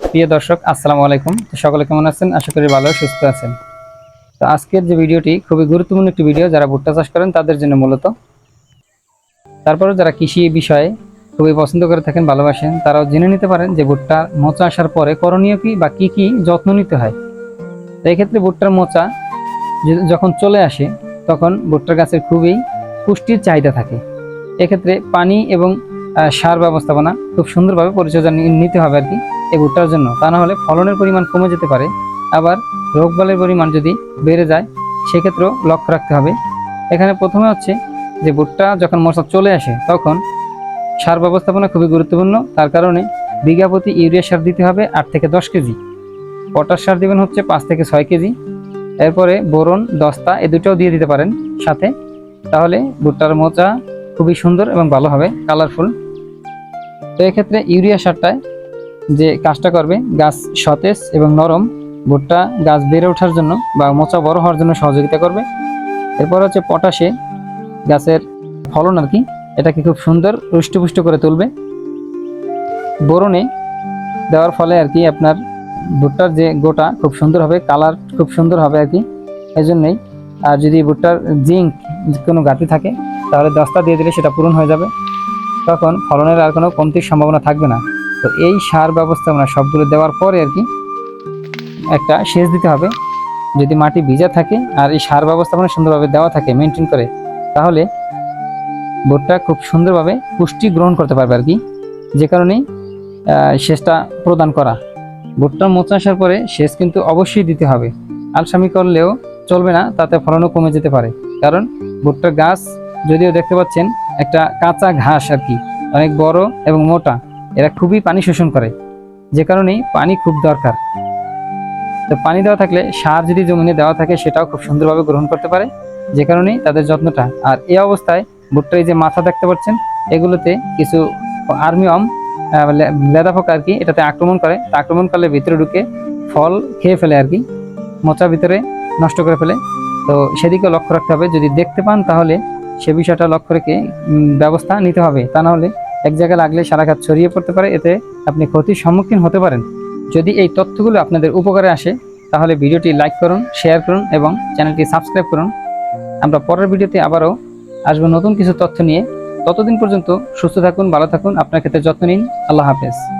প্রিয় দর্শক, আসসালামু আলাইকুম। তো সকলে কেমন আছেন? আশা করি ভালো, সুস্থ আছেন। তো আজকের যে ভিডিওটি খুবই গুরুত্বপূর্ণ একটি ভিডিও, যারা ভুট্টা চাষ করেন তাদের জন্য মূলত। তারপরেও যারা কৃষি বিষয়ে খুবই পছন্দ করে থাকেন, ভালোবাসেন, তারাও জেনে নিতে পারেন যে ভুট্টা মোচা আসার পরে করণীয় কি বা কি কি যত্ন নিতে হয়। তো এক্ষেত্রে ভুট্টার মোচা যখন চলে আসে, তখন ভুট্টার গাছের খুবই পুষ্টির চাহিদা থাকে। এক্ষেত্রে পানি এবং সার ব্যবস্থাপনা খুব সুন্দরভাবে পরিচর্যা নিতে হবে আর কি। এই ভুট্টার জন্য। তা না হলে ফলনের পরিমাণ কমে যেতে পারে। আবার রোগবালের পরিমাণ যদি বেড়ে যায়, সেক্ষেত্রেও লক্ষ্য রাখতে হবে। এখানে প্রথমে হচ্ছে যে ভুট্টা যখন মশা চলে আসে, তখন সার ব্যবস্থাপনা খুবই গুরুত্বপূর্ণ। তার কারণে বিঘা প্রতি ইউরিয়া সার দিতে হবে আট থেকে দশ কেজি। পটাশ সার দেবেন হচ্ছে পাঁচ থেকে ছয় কেজি। এরপরে বোরন, দস্তা, এ দুটোও দিয়ে দিতে পারেন সাথে। তাহলে ভুট্টার মোচা খুবই সুন্দর এবং ভালো হবে, কালারফুল। তো এক্ষেত্রে ইউরিয়া সারটায় যে কাজটা করবে, গাছ সতেজ এবং নরম, ভুট্টা গাছ বেড়ে ওঠার জন্য বা মোচা বড় হওয়ার জন্য সহযোগিতা করবে। এরপর হচ্ছে পটাশে গাছের ফলন আর কি, এটাকে খুব সুন্দর রুষ্টপুষ্ট করে তুলবে। বোরনে দেওয়ার ফলে আর কি আপনার ভুট্টার যে গোটা খুব সুন্দর হবে, কালার খুব সুন্দর হবে আর কি। এই জন্যেই আর যদি ভুট্টার জিঙ্ক কোনো ঘাটতি থাকে, তাহলে দস্তা দিয়ে দিলে সেটা পূরণ হয়ে যাবে। তখন ফলনের আর কোনো কমতির সম্ভাবনা থাকবে না। তো এই সার ব্যবস্থাপনা সবগুলো দেওয়ার পরে আর কি একটা সেচ দিতে হবে। যদি মাটি ভিজা থাকে আর এই সার ব্যবস্থাপনা সুন্দরভাবে দেওয়া থাকে মেনটেন করে, তাহলে বোটটা খুব সুন্দরভাবে পুষ্টি গ্রহণ করতে পারবে আর কি। যে কারণে সেচটা প্রদান করা। ভুট্টা মোচা আসার পরে সেচ কিন্তু অবশ্যই দিতে হবে। আলসামি করলেও চলবে না, তাতে ফলনও কমে যেতে পারে। কারণ ভুট্টার গাছ, যদিও দেখতে পাচ্ছেন, একটা কাঁচা ঘাস আর কি, অনেক বড় এবং মোটা। এরা খুবই পানি শোষণ করে। যে কারণেই পানি খুব দরকার। তো পানি দেওয়া থাকলে সার যদি জমিনে দেওয়া থাকে সেটাও খুব সুন্দরভাবে গ্রহণ করতে পারে। যে কারণেই তাদের যত্নটা। আর এই অবস্থায় ভুট্টার যে মাথা দেখতে পাচ্ছেন, এগুলোতে কিছু আর্মিয়ম লেদা পোকা আর কি এটাতে আক্রমণ করে। আক্রমণ করলে ভিতরে ঢুকে ফল খেয়ে ফেলে আর কি, মোচা ভিতরে নষ্ট করে ফেলে। তো সেদিকে লক্ষ্য রাখতে হবে। যদি দেখতে পান তাহলে সে বিষয়টা লক্ষ্য রেখে ব্যবস্থা নিতে হবে। তা না হলে এক জায়গায় লাগলে সারাঘাত ছড়িয়ে পড়তে পারে, এতে আপনি ক্ষতির সম্মুখীন হতে পারেন। যদি এই তথ্যগুলো আপনাদের উপকারে আসে, তাহলে ভিডিওটি লাইক করুন, শেয়ার করুন এবং চ্যানেলটি সাবস্ক্রাইব করুন। আমরা পরের ভিডিওতে আবারও আসব নতুন কিছু তথ্য নিয়ে। ততদিন পর্যন্ত সুস্থ থাকুন, ভালো থাকুন, আপনার ক্ষেত্রে যত্ন নিন। আল্লাহ হাফেজ।